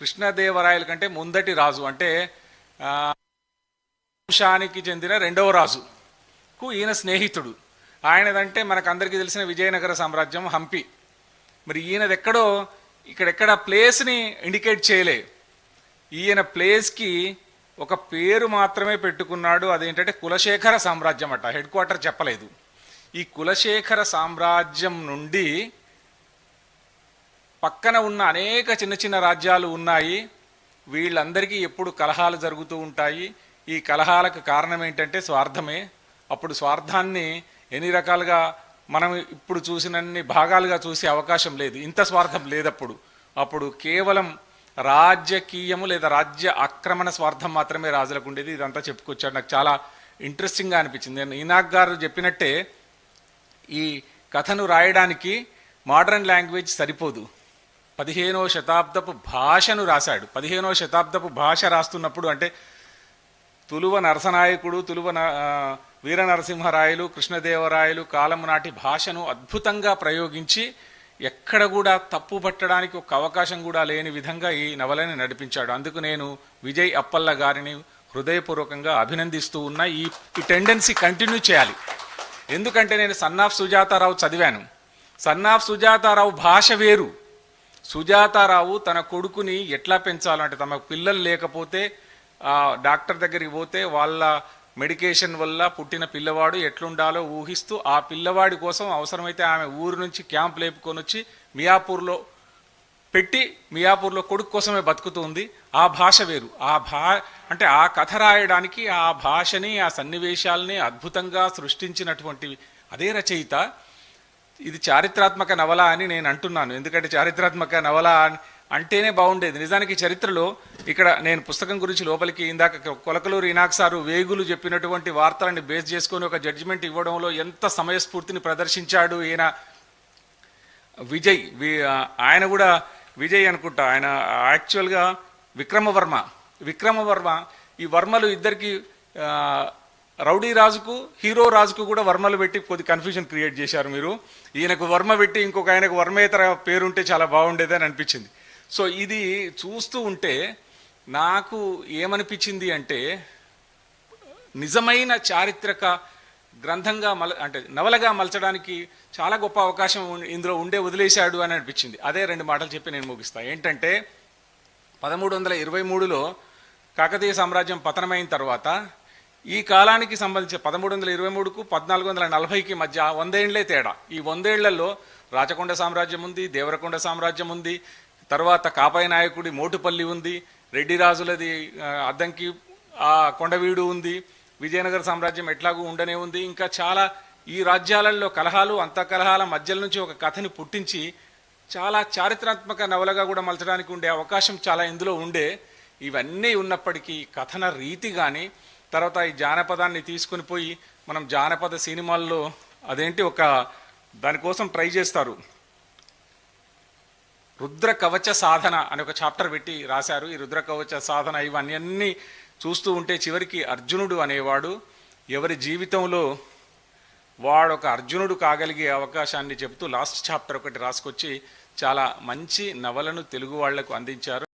కృష్ణదేవరాయల కంటే ముందటి రాజు. అంటే వంశానికి చెందిన రెండవ రాజుకు ఈయన స్నేహితుడు. ఆయనదంటే మనకు అందరికీ తెలిసిన విజయనగర సామ్రాజ్యం హంపి. మరి ఈయనది ఎక్కడో ఇక్కడెక్కడ ప్లేస్ని ఇండికేట్ చేయలే. ఈయన ప్లేస్కి ఒక పేరు మాత్రమే పెట్టుకున్నాడు. అదేంటంటే కులశేఖర సామ్రాజ్యం అట. హెడ్ క్వార్టర్ చెప్పలేదు. ఈ కులశేఖర సామ్రాజ్యం నుండి పక్కన ఉన్న అనేక చిన్న చిన్న రాజ్యాలు ఉన్నాయి. వీళ్ళందరికీ ఎప్పుడు కలహాలు జరుగుతూ ఉంటాయి. ఈ కలహాలకు కారణం ఏంటంటే స్వార్థమే. అప్పుడు స్వార్థాన్ని ఎన్ని రకాలుగా మనం ఇప్పుడు చూసినన్ని భాగాలుగా చూసే అవకాశం లేదు. ఇంత స్వార్థం లేదప్పుడు. అప్పుడు కేవలం రాజకీయము లేదా రాజ్య ఆక్రమణ స్వార్థం మాత్రమే రాజులకు ఉండేది. ఇదంతా చెప్పుకొచ్చాడు. నాకు చాలా ఇంట్రెస్టింగ్గా అనిపించింది. నేను ఈనాక్ గారు చెప్పినట్టే ఈ కథను రాయడానికి మోడర్న్ లాంగ్వేజ్ సరిపోదు. పదిహేనవ శతాబ్దపు భాషను రాశాడు. పదిహేనవ శతాబ్దపు భాష రాస్తున్నప్పుడు అంటే తులువ నరసనాయకుడు తులువ న- వీర నరసింహరాయలు కృష్ణదేవరాయలు కాలం నాటి భాషను అద్భుతంగా ప్రయోగించి ఎక్కడ కూడా తప్పు పట్టడానికి ఒక అవకాశం కూడా లేని విధంగా ఈ నవలని నడిపించాడు. అందుకు నేను విజయ్ అప్పల్ల గారిని హృదయపూర్వకంగా అభినందిస్తూ ఉన్న ఈ ఈ టెండెన్సీ కంటిన్యూ చేయాలి. ఎందుకంటే నేను సన్ ఆఫ్ సుజాతారావు చదివాను. సన్ ఆఫ్ సుజాతారావు భాష వేరు. సుజాతారావు తన కొడుకుని ఎట్లా పెంచాలంటే తమ పిల్లలు లేకపోతే డాక్టర్ దగ్గరికి పోతే వాళ్ళ మెడికేషన్ వల్ల పుట్టిన పిల్లవాడు ఎట్లుండాలో ఊహిస్తూ ఆ పిల్లవాడి కోసం అవసరమైతే ఆమె ఊరు నుంచి క్యాంప్ లేపుకొని వచ్చి మియాపూర్లో పెట్టి మియాపూర్లో కొడుకు కోసమే బతుకుతుంది ఆ భాష వేరు. ఆ భా అంటే ఆ కథ రాయడానికి ఆ భాషని ఆ సన్నివేశాలని అద్భుతంగా సృష్టించినటువంటి అదే రచయిత. ఇది చారిత్రాత్మక నవల అని నేను అంటున్నాను. ఎందుకంటే చారిత్రాత్మక నవల అంటేనే బాగుండేది. నిజానికి చరిత్రలో ఇక్కడ నేను పుస్తకం గురించి లోపలికి ఇందాక కొలకలూరు ఇనాక్ సారు వేగులు చెప్పినటువంటి వార్తలని బేస్ చేసుకొని ఒక జడ్జిమెంట్ ఇవ్వడంలో ఎంత సమయస్ఫూర్తిని ప్రదర్శించాడు ఈయన విజయ్. వి- ఆయన కూడా విజయ్ అనుకుంటా. ఆయన యాక్చువల్గా విక్రమవర్మ. విక్రమవర్మ ఈ వర్మలు ఇద్దరికి రౌడీ రాజుకు హీరో రాజుకు కూడా వర్మలు పెట్టి కొద్ది కన్ఫ్యూజన్ క్రియేట్ చేశారు మీరు. ఈయనకు వర్మ పెట్టి ఇంకొక ఆయనకు వర్మేతర పేరుంటే చాలా బాగుండేది అని అనిపించింది. సో ఇది చూస్తూ ఉంటే నాకు ఏమనిపించింది అంటే నిజమైన చారిత్రక గ్రంథంగా మల అంటే నవలగా మలచడానికి చాలా గొప్ప అవకాశం ఇందులో ఉండే వదిలేశాడు అని అనిపించింది. అదే రెండు మాటలు చెప్పి నేను ముగిస్తా. ఏంటంటే పదమూడు వందల ఇరవై మూడులో కాకతీయ సామ్రాజ్యం పతనమైన తర్వాత ఈ కాలానికి సంబంధించి పదమూడు వందల ఇరవై మూడుకు పద్నాలుగు వందల నలభైకి మధ్య వందేళ్ళే తేడా. ఈ వందేళ్ళలో రాచకొండ సామ్రాజ్యం ఉంది దేవరకొండ సామ్రాజ్యం ఉంది తర్వాత కాపాయ నాయకుడి మోటుపల్లి ఉంది రెడ్డి రాజులది అద్దంకి ఆ కొండవీడు ఉంది విజయనగర సామ్రాజ్యం ఎట్లాగూ ఉండనే ఉంది. ఇంకా చాలా ఈ రాజ్యాలలో కలహాలు అంత కలహాల మధ్యల నుంచి ఒక కథని పుట్టించి చాలా చారిత్రాత్మక నవలగా కూడా మలచడానికి ఉండే అవకాశం చాలా ఇందులో ఉండే. ఇవన్నీ ఉన్నప్పటికీ కథన రీతి కానీ తర్వాత ఈ జానపదాన్ని తీసుకుని పోయి మనం జానపద సినిమాల్లో అదేంటి ఒక దానికోసం ట్రై చేస్తారు. రుద్ర కవచ సాధన అని ఒక చాప్టర్ పెట్టి రాశారు. ఈ రుద్ర కవచ సాధన ఇవన్నీ చూస్తూ ఉంటే చివరికి అర్జునుడు అనేవాడు ఎవరి జీవితంలో వాడు ఒక అర్జునుడు కాగలిగే అవకాశాన్ని చెబుతూ లాస్ట్ చాప్టర్ ఒకటి రాసుకొచ్చి చాలా మంచి నవలను తెలుగు వాళ్ళకు అందించారు.